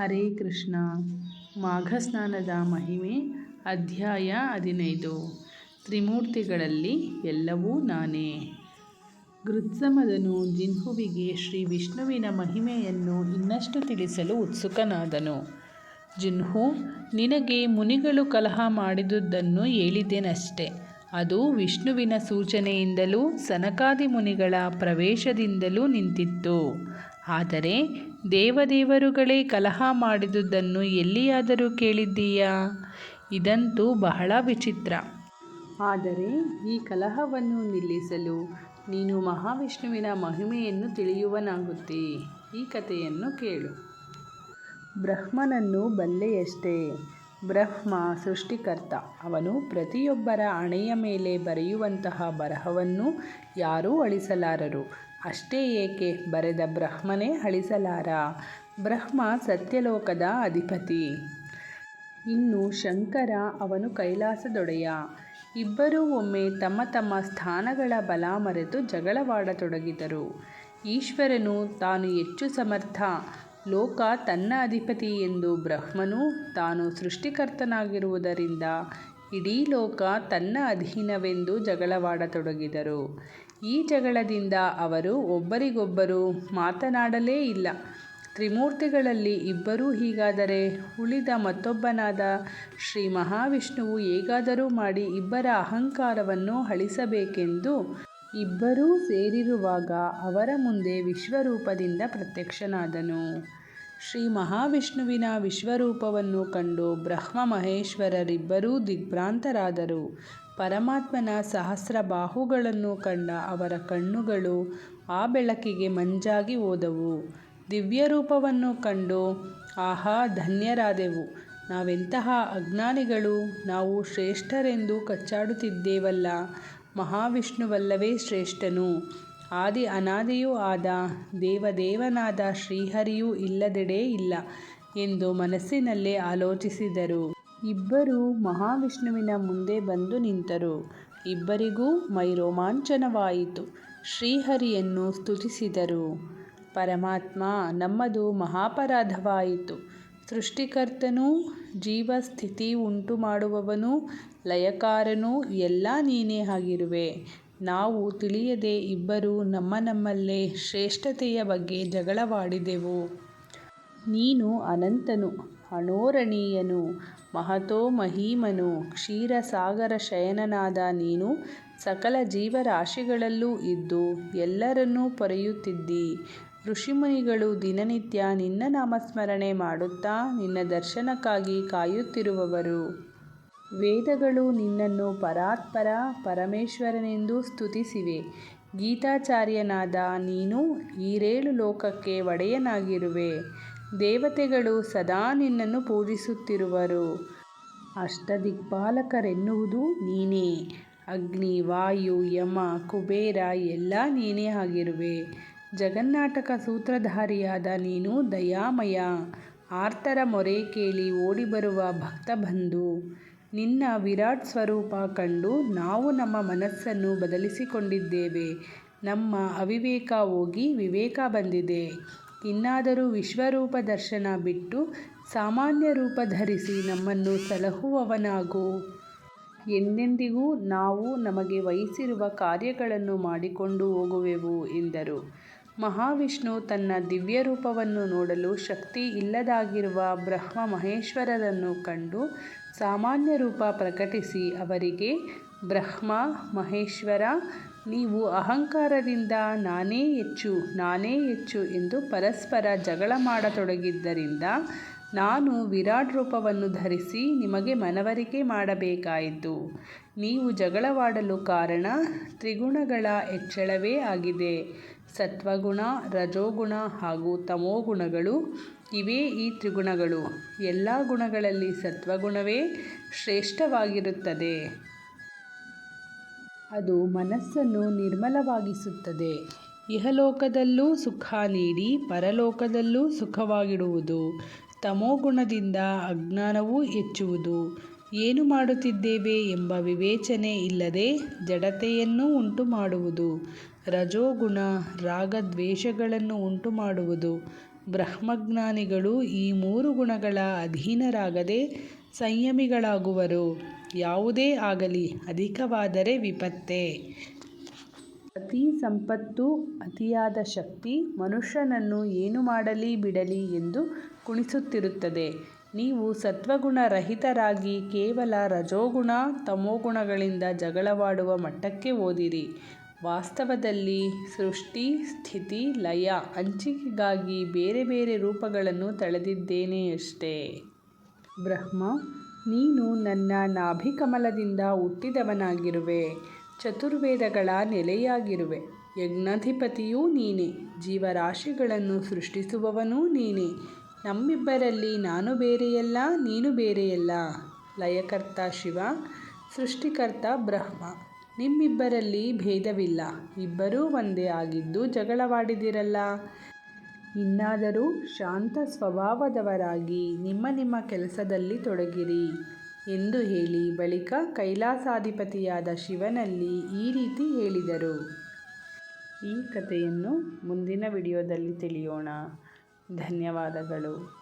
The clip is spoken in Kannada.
ಹರೇ ಕೃಷ್ಣ. ಮಾಘಸ್ನಾನದ ಮಹಿಮೆ, ಅಧ್ಯಾಯ ಹದಿನೈದು. ತ್ರಿಮೂರ್ತಿಗಳಲ್ಲಿ ಎಲ್ಲವೂ ನಾನೇ. ಗೃತ್ಸಮದನು ಜಿನ್ಹುವಿಗೆ ಶ್ರೀ ವಿಷ್ಣುವಿನ ಮಹಿಮೆಯನ್ನು ಇನ್ನಷ್ಟು ತಿಳಿಸಲು ಉತ್ಸುಕನಾದನು. ಜಿನ್ಹು, ನಿನಗೆ ಮುನಿಗಳು ಕಲಹ ಮಾಡಿದುದನ್ನು ಹೇಳಿದ್ದೇನಷ್ಟೆ. ಅದು ವಿಷ್ಣುವಿನ ಸೂಚನೆಯಿಂದಲೂ ಸನಕಾದಿ ಮುನಿಗಳ ಪ್ರವೇಶದಿಂದಲೂ ನಿಂತಿತ್ತು. ಆದರೆ ದೇವದೇವರುಗಳೇ ಕಲಹ ಮಾಡಿದುದನ್ನು ಎಲ್ಲಿಯಾದರೂ ಕೇಳಿದ್ದೀಯಾ? ಇದಂತೂ ಬಹಳ ವಿಚಿತ್ರ. ಆದರೆ ಈ ಕಲಹವನ್ನು ನಿಲ್ಲಿಸಲು ನೀನು ಮಹಾವಿಷ್ಣುವಿನ ಮಹಿಮೆಯನ್ನು ತಿಳಿಯುವನಾಗುತ್ತಿ. ಈ ಕಥೆಯನ್ನು ಕೇಳು. ಬ್ರಹ್ಮನನ್ನು ಬಲ್ಲೆಯಷ್ಟೇ. ಬ್ರಹ್ಮ ಸೃಷ್ಟಿಕರ್ತ. ಅವನು ಪ್ರತಿಯೊಬ್ಬರ ಹಣೆಯ ಮೇಲೆ ಬರೆಯುವಂತಹ ಬರಹವನ್ನು ಯಾರೂ ಅಳಿಸಲಾರರು. ಅಷ್ಟೇ ಏಕೆ ಬರೆದ ಬ್ರಹ್ಮನೇ ಅಳಿಸಲಾರ? ಬ್ರಹ್ಮ ಸತ್ಯಲೋಕದ ಅಧಿಪತಿ. ಇನ್ನು ಶಂಕರ ಅವನು ಕೈಲಾಸದೊಡೆಯ. ಇಬ್ಬರೂ ಒಮ್ಮೆ ತಮ್ಮ ತಮ್ಮ ಸ್ಥಾನಗಳ ಬಲ ಮರೆತು ಜಗಳವಾಡತೊಡಗಿದರು. ಈಶ್ವರನು ತಾನು ಹೆಚ್ಚು ಸಮರ್ಥ. ಲೋಕ ತನ್ನ ಅಧಿಪತಿ ಎಂದು ಬ್ರಹ್ಮನು ತಾನು ಸೃಷ್ಟಿಕರ್ತನಾಗಿರುವುದರಿಂದ ಇಡೀ ಲೋಕ ತನ್ನ ಅಧೀನವೆಂದು ಜಗಳವಾಡತೊಡಗಿದರು. ಈ ಜಗಳದಿಂದ ಅವರು ಒಬ್ಬರಿಗೊಬ್ಬರು ಮಾತನಾಡಲೇ ಇಲ್ಲ. ತ್ರಿಮೂರ್ತಿಗಳಲ್ಲಿ ಇಬ್ಬರೂ ಹೀಗಾದರೆ ಉಳಿದ ಮತ್ತೊಬ್ಬನಾದ ಶ್ರೀ ಮಹಾವಿಷ್ಣುವು ಹೇಗಾದರೂ ಮಾಡಿ ಇಬ್ಬರ ಅಹಂಕಾರವನ್ನು ಅಳಿಸಬೇಕೆಂದು ಇಬ್ಬರೂ ಸೇರಿರುವಾಗ ಅವರ ಮುಂದೆ ವಿಶ್ವರೂಪದಿಂದ ಪ್ರತ್ಯಕ್ಷನಾದನು. ಶ್ರೀ ಮಹಾವಿಷ್ಣುವಿನ ವಿಶ್ವರೂಪವನ್ನು ಕಂಡು ಬ್ರಹ್ಮ ಮಹೇಶ್ವರರಿಬ್ಬರೂ ದಿಗ್ಭ್ರಾಂತರಾದರು. ಪರಮಾತ್ಮನ ಸಹಸ್ರ ಬಾಹುಗಳನ್ನು ಕಂಡ ಅವರ ಕಣ್ಣುಗಳು ಆ ಬೆಳಕಿಗೆ ಮಂಜಾಗಿ ಹೋದವು. ದಿವ್ಯರೂಪವನ್ನು ಕಂಡು, ಆಹಾ, ಧನ್ಯರಾದೆವು. ನಾವೆಂತಹ ಅಜ್ಞಾನಿಗಳು, ನಾವು ಶ್ರೇಷ್ಠರೆಂದು ಕಚ್ಚಾಡುತ್ತಿದ್ದೇವಲ್ಲ. ಮಹಾವಿಷ್ಣುವಲ್ಲವೇ ಶ್ರೇಷ್ಠನು. ಆದಿ ಅನಾದಿಯೂ ಆದ ದೇವದೇವನಾದ ಶ್ರೀಹರಿಯೂ ಇಲ್ಲದೆಡೆ ಇಲ್ಲ ಎಂದು ಮನಸ್ಸಿನಲ್ಲೇ ಆಲೋಚಿಸಿದರು. ಇಬ್ಬರೂ ಮಹಾವಿಷ್ಣುವಿನ ಮುಂದೆ ಬಂದು ನಿಂತರು. ಇಬ್ಬರಿಗೂ ಮೈ ರೋಮಾಂಚನವಾಯಿತು ಶ್ರೀಹರಿಯನ್ನು ಸ್ತುತಿಸಿದರು. ಪರಮಾತ್ಮ ನಮ್ಮದು ಮಹಾಪರಾಧವಾಯಿತು. ಸೃಷ್ಟಿಕರ್ತನೂ ಜೀವ ಸ್ಥಿತಿ ಉಂಟು ಮಾಡುವವನೂ ಲಯಕಾರನೂ ಎಲ್ಲ ನೀನೇ ಆಗಿರುವೆ. ನಾವು ತಿಳಿಯದೆ ಇಬ್ಬರೂ ನಮ್ಮ ನಮ್ಮಲ್ಲೇ ಶ್ರೇಷ್ಠತೆಯ ಬಗ್ಗೆ ಜಗಳವಾಡಿದೆವು. ನೀನು ಅನಂತನು ಅಣೋರಣೀಯನು ಮಹತೋ ಮಹೀಮನು, ಕ್ಷೀರಸಾಗರ ಶಯನನಾದ ನೀನು, ಸಕಲ ಜೀವರಾಶಿಗಳಲ್ಲೂ ಇದ್ದು ಎಲ್ಲರನ್ನೂ ಪೊರೆಯುತ್ತಿದ್ದಿ. ಋಷಿಮುನಿಗಳು ದಿನನಿತ್ಯ ನಿನ್ನ ನಾಮಸ್ಮರಣೆ ಮಾಡುತ್ತಾ ನಿನ್ನ ದರ್ಶನಕ್ಕಾಗಿ ಕಾಯುತ್ತಿರುವವರು. ವೇದಗಳು ನಿನ್ನನ್ನು ಪರಾತ್ಪರ ಪರಮೇಶ್ವರನೆಂದು ಸ್ತುತಿಸಿವೆ. ಗೀತಾಚಾರ್ಯನಾದ ನೀನು ಈರೇಳು ಲೋಕಕ್ಕೆ ಒಡೆಯನಾಗಿರುವೆ. ದೇವತೆಗಳು ಸದಾ ನಿನ್ನನ್ನು ಪೂಜಿಸುತ್ತಿರುವರು. ಅಷ್ಟದಿಕ್ಪಾಲಕರೆನ್ನುವುದು ನೀನೇ. ಅಗ್ನಿ, ವಾಯು, ಯಮ, ಕುಬೇರ ಎಲ್ಲ ನೀನೇ ಆಗಿರುವೆ. ಜಗನ್ನಾಟಕ ಸೂತ್ರಧಾರಿಯಾದ ನೀನು ದಯಾಮಯ. ಆರ್ತರ ಮೊರೆ ಕೇಳಿ ಓಡಿಬರುವ ಭಕ್ತಬಂಧು. ನಿನ್ನ ವಿರಾಟ್ ಸ್ವರೂಪ ಕಂಡು ನಾವು ನಮ್ಮ ಮನಸ್ಸನ್ನು ಬದಲಿಸಿಕೊಂಡಿದ್ದೇವೆ. ನಮ್ಮ ಅವಿವೇಕ ಹೋಗಿ ವಿವೇಕ ಬಂದಿದೆ. ಇನ್ನಾದರೂ ವಿಶ್ವರೂಪ ದರ್ಶನ ಬಿಟ್ಟು ಸಾಮಾನ್ಯ ರೂಪ ಧರಿಸಿ ನಮ್ಮನ್ನು ಸಲಹುವವನಾಗು. ಎಂದೆಂದಿಗೂ ನಾವು ನಮಗೆ ವಹಿಸಿರುವ ಕಾರ್ಯಗಳನ್ನು ಮಾಡಿಕೊಂಡು ಹೋಗುವೆವು ಎಂದರು. ಮಹಾವಿಷ್ಣು ತನ್ನ ದಿವ್ಯ ರೂಪವನ್ನು ನೋಡಲು ಶಕ್ತಿ ಇಲ್ಲದಾಗಿರುವ ಬ್ರಹ್ಮ ಮಹೇಶ್ವರರನ್ನು ಕಂಡು ಸಾಮಾನ್ಯ ರೂಪ ಪ್ರಕಟಿಸಿ ಅವರಿಗೆ, ಬ್ರಹ್ಮ, ಮಹೇಶ್ವರ, ನೀವು ಅಹಂಕಾರದಿಂದ ನಾನೇ ಹೆಚ್ಚು ನಾನೇ ಹೆಚ್ಚು ಎಂದು ಪರಸ್ಪರ ಜಗಳ ಮಾಡತೊಡಗಿದ್ದರಿಂದ ನಾನು ವಿರಾಟ್ ರೂಪವನ್ನು ಧರಿಸಿ ನಿಮಗೆ ಮನವರಿಕೆ ಮಾಡಬೇಕಾಯಿತು. ನೀವು ಜಗಳವಾಡಲು ಕಾರಣ ತ್ರಿಗುಣಗಳ ಹೆಚ್ಚಳವೇ ಆಗಿದೆ. ಸತ್ವಗುಣ, ರಜೋಗುಣ ಹಾಗೂ ತಮೋಗುಣಗಳು ಇವೇ ಈ ತ್ರಿಗುಣಗಳು. ಎಲ್ಲ ಗುಣಗಳಲ್ಲಿ ಸತ್ವಗುಣವೇ ಶ್ರೇಷ್ಠವಾಗಿರುತ್ತದೆ. ಅದು ಮನಸ್ಸನ್ನು ನಿರ್ಮಲವಾಗಿಸುತ್ತದೆ. ಇಹಲೋಕದಲ್ಲೂ ಸುಖ ನೀಡಿ ಪರಲೋಕದಲ್ಲೂ ಸುಖವಾಗಿಡುವುದು. ತಮೋಗುಣದಿಂದ ಅಜ್ಞಾನವೂ ಹೆಚ್ಚುವುದು. ಏನು ಮಾಡುತ್ತಿದ್ದೇವೆ ಎಂಬ ವಿವೇಚನೆ ಇಲ್ಲದೆ ಜಡತೆಯನ್ನು ಉಂಟು ಮಾಡುವುದು ರಜೋಗುಣ, ರಾಗದ್ವೇಷಗಳನ್ನು ಉಂಟು ಮಾಡುವುದು ಬ್ರಹ್ಮಜ್ಞಾನಿಗಳು ಈ ಮೂರು ಗುಣಗಳ ಅಧೀನರಾಗದೆ ಸಂಯಮಿಗಳಾಗುವರು. ಯಾವುದೇ ಆಗಲಿ, ಅಧಿಕವಾದರೆ ವಿಪತ್ತೆ. ಅತಿ ಸಂಪತ್ತು, ಅತಿಯಾದ ಶಕ್ತಿ ಮನುಷ್ಯನನ್ನು ಏನು ಮಾಡಲಿ ಬಿಡಲಿ ಎಂದು ಕುಣಿಸುತ್ತಿರುತ್ತದೆ. ನೀವು ಸತ್ವಗುಣ ರಹಿತರಾಗಿ ಕೇವಲ ರಜೋಗುಣ, ತಮೋಗುಣಗಳಿಂದ ಜಗಳವಾಡುವ ಮಟ್ಟಕ್ಕೆ ಓದಿರಿ. ವಾಸ್ತವದಲ್ಲಿ ಸೃಷ್ಟಿ, ಸ್ಥಿತಿ, ಲಯ ಹಂಚಿಕೆಗಾಗಿ ಬೇರೆ ಬೇರೆ ರೂಪಗಳನ್ನು ತಳೆದಿದ್ದೇನೆಯಷ್ಟೇ ಬ್ರಹ್ಮ, ನೀನು ನನ್ನ ನಾಭಿಕಮಲದಿಂದ ಹುಟ್ಟಿದವನಾಗಿರುವೆ. ಚತುರ್ವೇದಗಳ ನೆಲೆಯಾಗಿರುವೆ. ಯಜ್ಞಾಧಿಪತಿಯೂ ನೀನೇ. ಜೀವರಾಶಿಗಳನ್ನು ಸೃಷ್ಟಿಸುವವನೂ ನೀನೇ. ನಮ್ಮಿಬ್ಬರಲ್ಲಿ ನಾನು ಬೇರೆಯಲ್ಲ, ನೀನು ಬೇರೆಯಲ್ಲ. ಲಯಕರ್ತ ಶಿವ, ಸೃಷ್ಟಿಕರ್ತ ಬ್ರಹ್ಮ. ನಿಮ್ಮಿಬ್ಬರಲ್ಲಿ ಭೇದವಿಲ್ಲ. ಇಬ್ಬರೂ ಒಂದೇ ಆಗಿದ್ದು ಜಗಳವಾಡಿದಿರಲ್ಲ. ಇನ್ನಾದರೂ ಶಾಂತ ಸ್ವಭಾವದವರಾಗಿ ನಿಮ್ಮ ನಿಮ್ಮ ಕೆಲಸದಲ್ಲಿ ತೊಡಗಿರಿ ಎಂದು ಹೇಳಿ ಬಳಿಕ ಕೈಲಾಸಾಧಿಪತಿಯಾದ ಶಿವನಲ್ಲಿ ಈ ರೀತಿ ಹೇಳಿದರು. ಈ ಕಥೆಯನ್ನು ಮುಂದಿನ ವಿಡಿಯೋದಲ್ಲಿ ತಿಳಿಯೋಣ. ಧನ್ಯವಾದಗಳು.